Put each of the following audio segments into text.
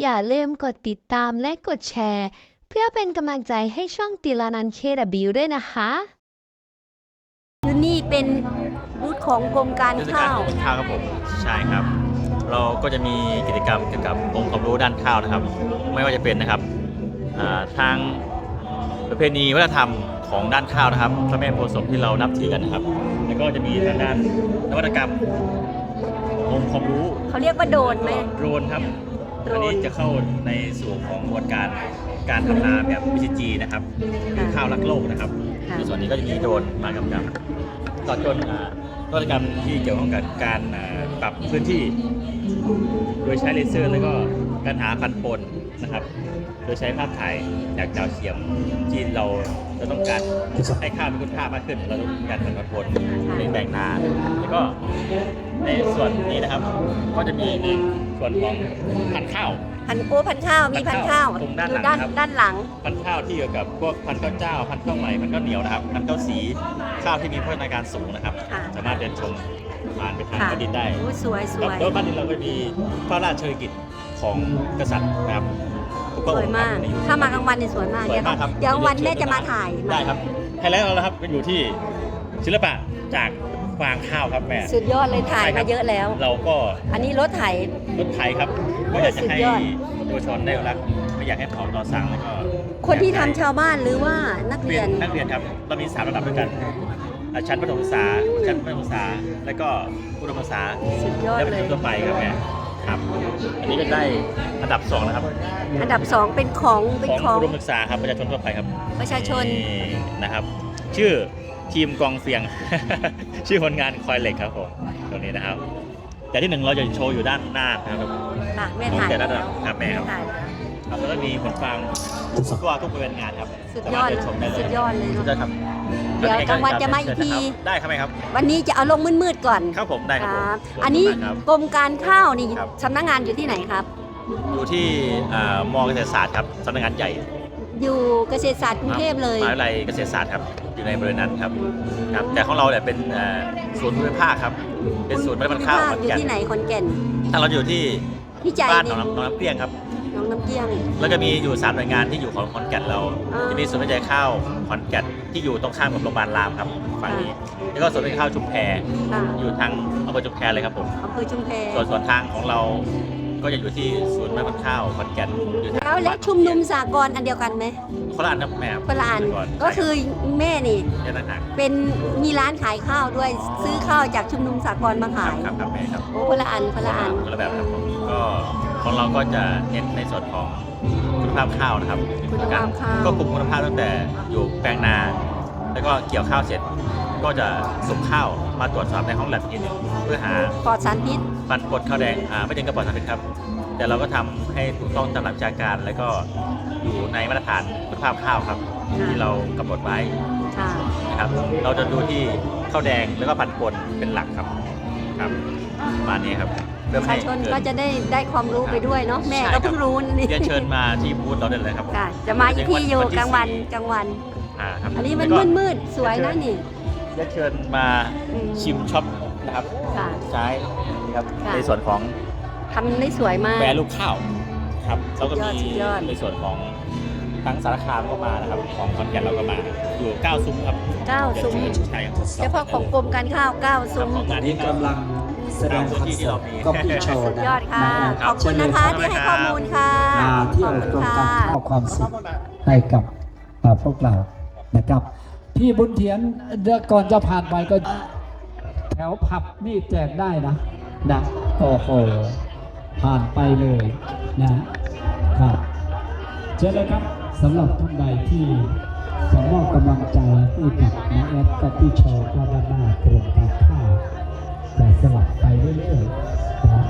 อย่าลืมกดติดตามและกดแชร์ เพื่อเป็นกำลังใจให้ช่องติลานันเคดบิวด้วยนะคะ คือนี่เป็นบูธของกรมการเทศกาข้าลวของข้าวครับผมใช่ครับ เราก็จะมีกิจกรรมเกี่ยวกับองค์ความรู้ด้านข้าวนะครับ ไม่ว่าจะเป็นนะครับอ่าทางประเพณีวัฒนธรรมของด้านข้าวนะครับพระแม่โพธิ์ศพที่เรานับถือกันนะครับ แล้วก็จะมีทางด้านนวัตกรรมองค์ความรู้เขาเรียกว่าโดนไหมโดรนครับ โดรนอันนี้จะเข้าในส่วนของกระบวนการการทำนาแบบ BCG นะครับคือข้าวรักโลกนะครับค่ะ ในส่วนนี้ก็จะมีโดรนมากำกับต่อจนอ่านวัตกรรมที่เกี่ยวข้องกับการอ่าปรับพื้นที่ โดยใช้เลเซอร์แล้วก็การหาพันธุ์ปนนะครับ โดยใช้ภาพถ่ายจากดาวเทียมที่เราจะต้องการให้ข้าวมีคุณค่ามากขึ้น เราต้องการพันธุ์ปนในแบ่งนาแล้วก็ในส่วนนี้นะครับ ก็จะมีใน ส่วนของพันธุ์ข้าว พันโอ้พันข้าวมีพันข้าวตรงด้านอหลัยู่งด้านครับ ด้านหลัง พันธุ์ข้าวที่เกี่ยวกับพวกพันธุ์ข้าวเจ้า พันธุ์ข้าวใหม่พันธุ์ข้าวเหนียวนะครับพันธุ์ข้าวสีข้าวที่มีพัฒนาการสูงนะครับ ค่ะ สามารถเดินชมผ่านไปทางค่ะบ้านดินได้โอ้สวยสแล้ววย แล้วบ้านดินเราก็มีพระราชกิจของกษัตริย์นะครับทุกพระสอวยงค์มากครับอยู่ถ้ามากลางวันเนี่ยสวยมาก สวยมากครับเดี๋ยววันแม่จะมาถ่ายได้ครับไฮไลท์เราแล้วครับเป็นอยู่ที่ศิลปะจาก ฟางข้าวครับแม่ สุดยอดเลยถ่ายใช่ครัมาบเยอะแล้ว เราก็อันนี้รถไถ รถไถครับก็อยากจะให้สุดยอด เยาวชนได้รักไม่อยากให้เผาต่อสั่งแล้วก็คนที่ทำอยกให้ชาวบ้านหรือว่านักเรีเรียยนนนักเรียนครับเรามีสามระดับด้วยกันอ่าชั้นประถมศึกษาชั้นประถมศึกษาแล้วก็อุดมศึกษาสุดยอดและประเลถยมทั่วไปครับแม่ครับอันนี้เป็นได้อันดับสองนะครับอันดับสองเป็นของเป็นของของอุดมศึกษาครับประชาชนทั่วไปครับ ประชาชน นี่นะครับ ชื่อ ทีมกองเสียง ชื่อผลงานคอยเหล็กครับผมตรงนี้นะครับ แต่ที่หนึ่งเราจะโชว์อยู่ด้านหน้านะครับค่ะแม่ของถ่ายแต่ละแล้ระดัวบครับแม่ครับถ่ายแล้ว ครับแล้วก็มีผลฟังทุกตัวทุกบริเวณงานครับสุดยอดสามารถเนชมได้เลยสุดยอดเลยเนอะสุดยอดครับเดี๋ยวกลางวันจะมาอีกที ได้ครับไหมครับ วันนี้จะเอาลงมืดๆก่อนครับผมได้ครับผมอันนี้ขบคุณมากครับ กรมการข้าวนี่ครับ สำนักงานอยู่ที่ไหนครับ อยู่ที่อ่ามอเกษตรศาสตร์ครับสำนักงานใหญ่ อยู่เกษตรศาสตร์กรุงเทพเลยมหาวิทยาลัยเกษตรศาสตร์ครับอยู่ในบริเวณนั้นครับครับ แต่ของเราเนี่ยเป็นอ่าศูนย์ภูมิภาคครับ เป็นศูนย์เมล็ดพันธุ์ข้าวขอนอยู่แก่นที่ไหนขอนแก่นถ้าเราอยู่ที่พี่ใจบ้านหนนี่องน้ำหนองน้ำเปรี้ยงครับ น้องน้ำเกี้ยง แล้วก็มีอยู่สามหน่วยงานที่อยู่ของขอนแก่นเรา อ่า จะมีศูนย์วิจัยข้าวขอนแก่นที่อยู่ตรงข้ามกับโรงพยาบาลรามครับฝั่งนี้ แล้วก็ศูนย์วิจัยข้าวชุมแพค่ะอยู่ทางอำเภอชุมแพเลยครับผม อำเภอชุมแพส่วนส่วนทางของเรา ก็จะอยู่ที่ศูนย์แม่พันธุ์ข้าวขอนแก่นอยู่ทางแล้วและชุมนุมสากลอันเดียวกันไหมคนละอันครับแม่รับคนละอันก่ก็คือแม่นี่ใช่ครับแยกต่างหากเป็นมีร้านขายข้าวด้วยอ๋อซื้อข้าวจากชุมนุมสากลมาครัขาบยครับครับแม่ครับโอ้คนละอันคนละอันคนละแบบครับผมก็ของเราก็จะเน้นในส่วนของคุณภาพข้าวนะครับคุณภาพข้าวก็กลุ่มคุณภาพตั้งแต่อยู่แปลงนา แล้วก็เกี่ยวข้าวเสร็จ ก็จะส่งข้าวมาตรวจสอบในห้องแลบอีกทีหนึงเพื่อหาปลอดสารพิษปันกดข้าวแดงอ่าไม่ถึงกระป๋องสารพิษครับ แต่เราก็ทำให้ถูกต้องตามหลักวิชาการ แล้วก็อยู่ในมาตรฐานคุณภาพข้าวครับ ที่เรากำหนดไว้ค่ะ นะครับเราจะดูที่ข้าวแดงแล้วก็พันกลเป็นหลักครับครับประมาณนี้ครับปเพื่อระให้ชาชนเกิด ก็จะได้ได้ความรู้ไปด้วยเนาะแม่ใช่ครัก็บเพิ่งรู้นี่เรียนเชิญมาที่บูธเราได้เลยครับผมค่ะจะมาอีกที่อยู่วันที่กลางวันสี่กลางวัน อ่าครับอันนี้มันแล้วก็มืดๆสวยนะนี่ เรียนเชิญมาอืมชิมช็อปนะครับค่ะ ใช้นะครับค่ะ ในส่วนของทำได้สวยมาก แปรรูปข้าวครับแล้วก็สุดยอดมีสุดยอด ในส่วนของทั้งสารคามก็มานะครับของขอนแก่นเราก็มาอยู่เก้าซุ้มครับเก้าซุ้มใช่ครับเฉพาะของกรมการข้าวเก้าซุ้มของงานอันนี้กำลังแสดงคอนเสิร์ตก็ปี้โชว์สุดนะยอดค่ะนะขอบคุณนะคะที่ให้ข้อมูลค่ะมาเที่ยวขอบชคุณมค่ะกันเข้าความสุขให้กับอ่าพวกเรานะครับ พี่บุญเทียนเดี๋ยวก่อนจะผ่านไปก็ แถวผับนี่แจกได้นะนะโอ้โหผ่านไปเลยนะครับเชิญเลยครับสำหรับท่านใดที่จะมอบกำลังใจให้กับน้องแอดกับพี่โชว์ก็ด้านหน้ากรมการข้าวจะสลับไปเรื่อยๆนะ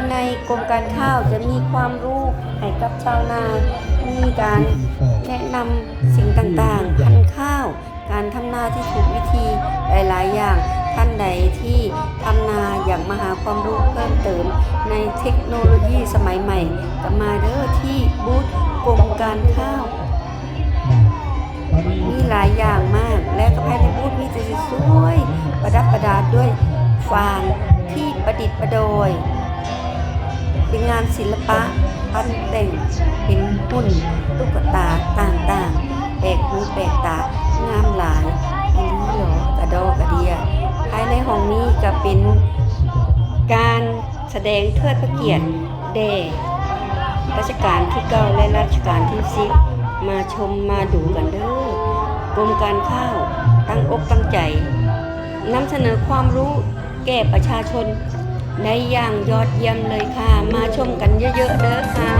ยในกรมการข้าวจะมีความรู้ให้กับชาวนา มีการแนะนำสิ่งต่างๆ พันธุ์ข้าว การทำนาที่ถูกวิธีหลายๆ อย่าง ท่านใดที่ทำนาอยากมาหาความรู้เพิ่มเติม ในเทคโนโลยีสมัยใหม่ก็มาเด้อที่บูธกรมการข้าว มีหลายอย่างมาก และก็ภายในบูธมีแต่สวยประดับประดาดิษฐ์ประโดย เป็นงานศิลปะปั้นแต่งเป็นหุ่นตุ๊กตาต่างๆแปลกหูแปลกตางามหลายอีหลีหลอกระดอกระเดียภายในห้องนี้ก็เป็นการแสดงเทิดพระเกียรติแด่รัชกาลที่เก้าและรัชกาลที่สิบมาชมมาดูกันเด้อกรมการข้าวตั้งอกตั้งใจนำเสนอความรู้แก่ประชาชน ได้อย่างยอดเยี่ยมเลยค่ะ มาชมกันเยอะๆเด้อค่ะ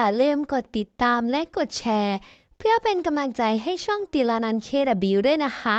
อย่าลืมกดติดตามและกดแชร์ เพื่อเป็นกำลังใจให้ช่องติลานันเคดบิวด้วยนะคะ